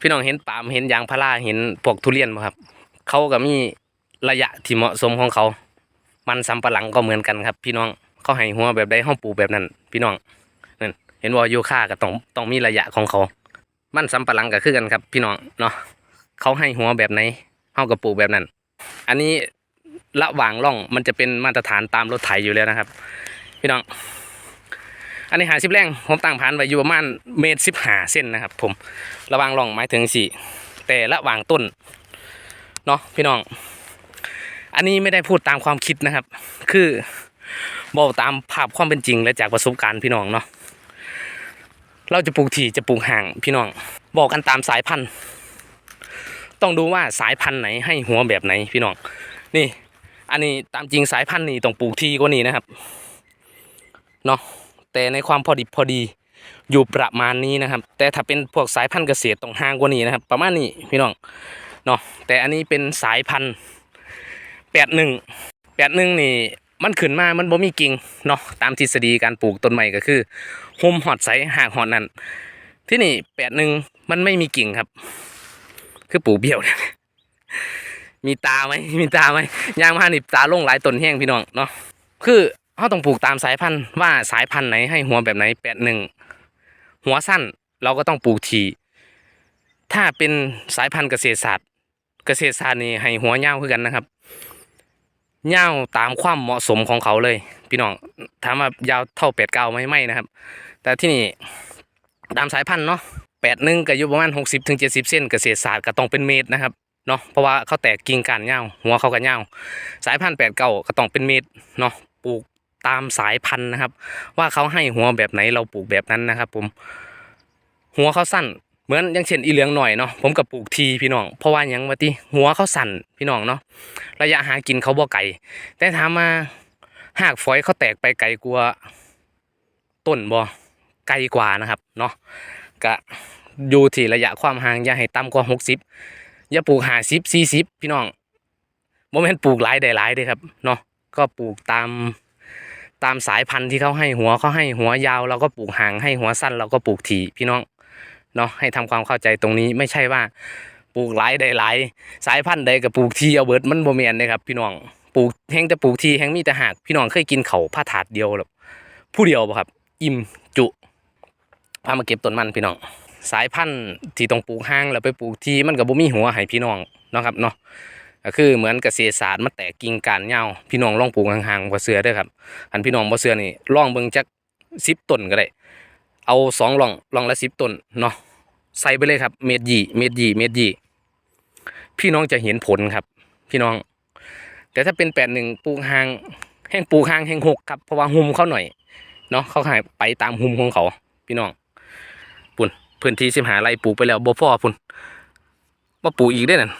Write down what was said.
พี่น้องเห็นปาล์มเห็นยางพาราเห็นพวกทุเรียนบ่ครับ เขาก็มีระยะที่เหมาะสมของเขา มันสำปะหลังก็เหมือนกันครับ พี่น้องเขาให้หัวแบบใดห้องปลูกแบบนั้น พี่น้องนั่นเห็นว่าโยค่าก็ต้องต้องมีระยะของเขา มันสำปะหลังก็คือกันครับ พี่น้องเนาะเขาให้หัวแบบไหนเฮาก็ปลูกแบบนั้น อันนี้ระหว่างร่องมันจะเป็นมาตรฐานตามรถไถอยู่แล้วนะครับ พี่น้อง อันนี้หาสิบแรงผมตั้งพันไว้อยู่ประมาณเมตรสิบหาเส้นนะครับ ผมระว่างรองหมายถึงสี่แต่ระหว่างต้นเนาะพี่น้อง อันนี้ไม่ได้พูดตามความคิดนะครับ คือบอกตามภาพความเป็นจริงและจากประสบการณ์พี่น้องเนาะเราจะปลูกถี่จะปลูกห่างพี่น้อง บอกกันตามสายพันธุ์ ต้องดูว่าสายพันธุ์ไหนให้หัวแบบไหนพี่น้อง นี่ อันนี้ตามจริงสายพันธุ์นี่ต้องปลูกทีกว่านี้นะครับเนาะ แต่ในความพอดิบพอดีอยู่ประมาณนี้นะครับ แต่ถ้าเป็นพวกสายพันธุ์เกษตรต้องห่างกว่านี้นะครับ ประมาณนี้พี่น้องเนาะแต่อันนี้เป็นสายพันธุ์แปดหนึ่งแปดหนึ่งนี่มันขึ้นมา มันบ่มีกิ่งเนาะตามทฤษฎีการปลูกต้นใหม่ก็คือโฮมหอดใสหากหอดนั่นที่นี่แปดหนึ่งมันไม่มีกิ่งครับ คือปลูกเบี้ยวเนี่ยมีตาไหมมีตาไหมยางมานิบตาลงหลายต้นแห้งพี่น้องเนาะคือ เขาต้องปลูกตามสายพันธุ์ว่าสายพันธุ์ไหนให้หัวแบบไหนแปดหนึ่งหัวสั้นเราก็ต้องปลูกทีถ้าเป็นสายพันธุ์เกษตรศาสตร์ เกษตรศาสตร์นี่ให้หัวเง่าวคือกันนะครับเง่าวตามความเหมาะสมของเขาเลย พี่น้องถามว่ายาวเท่าแปดเก้าไหมไม่นะครับ แต่ที่นี่ตามสายพันธุ์เนาะแปดหนึ่งก็อยู่ประมาณหกสิบถึงเจ็ดสิบเส้นเกษตรศาสตร์ก็ต้องเป็นเมตรนะครับเนาะเพราะว่าเขาแตกกิ่งก้านเงาวหัวเขาก็เงาวสายพันธุ์แปดเก้าก็ต้องเป็นเม็ดเนาะปลูก ตามสายพันธุ์นะครับ ว่าเขาให้หัวแบบไหนเราปลูกแบบนั้นนะครับ ผมหัวเขาสั้นเหมือนอย่างเช่นอีเหลืองหน่อยเนาะผมกับปลูกทีพี่น้องเพราะว่าหยังว่าที่หัวเขาสั้นพี่น้องเนาะระยะหากินเขาบ่ไกลแต่ถามมาหากฝอยเขาแตกไปไกลกว่าต้นบ่ไกลกว่านะครับเนาะก็อยู่ที่ระยะความห่างอย่าให้ต่ำกว่าหกสิบอย่าปลูกหาสิบสี่สิบพี่น้องโมเมนปลูกหลายได้หลายเด้ครับเนาะก็ปลูกตาม ตามสายพันธุ์ที่เขาให้หัวเขาให้หัวยาวเราก็ปลูกหางให้หัวสั้นเราก็ปลูกถี่พี่น้องเนาะให้ทำความเข้าใจตรงนี้ไม่ใช่ว่าปลูกหลายได้หลายสายพันธุ์ใดกับปลูกทีเอาเบิดมันโมเมนเลยครับพี่น้องปลูกแห้งแต่ปลูกทีแห้งมีแต่หากพี่น้องเคยกินเขาผ้าถาดเดียวหรอผู้เดียวป่ะครับ อิ่มจุพามาเก็บต้นมันพี่น้อง สายพันธุ์ที่ต้องปลูกห้างแล้วไปปลูกทีมันก็บ่มีหัวให้พี่น้องเนาะครับเนาะ ก็คือเหมือนเกษตรศาสตร์มาแตกกิ่งก้านยาวพี่น้องลองปลูกห่างๆบ่เสือด้อครับอันพี่น้องบ่เสือนี่ลองเบิ่งจัก10ต้นก็ได้ เอาสองล่องล่องละ10ต้นเนาะใส่ไปเลยครับ เม็ดยี่เม็ดยี่เม็ดยี่พี่น้องจะเห็นผลครับ พี่น้อง แต่ถ้าเป็นแปดหนึ่งปลูกห่างแห้งปลูกห่างแห้งหกครับเพราะว่าหุมเขาหน่อยเนาะเขาให้ไปตามหุมของเขา พี่น้องปุ่นพื้นที่สิบหาไรปลูกไปแล้วบ่พ่อพุ่นมาปลูกอีกได้นั่น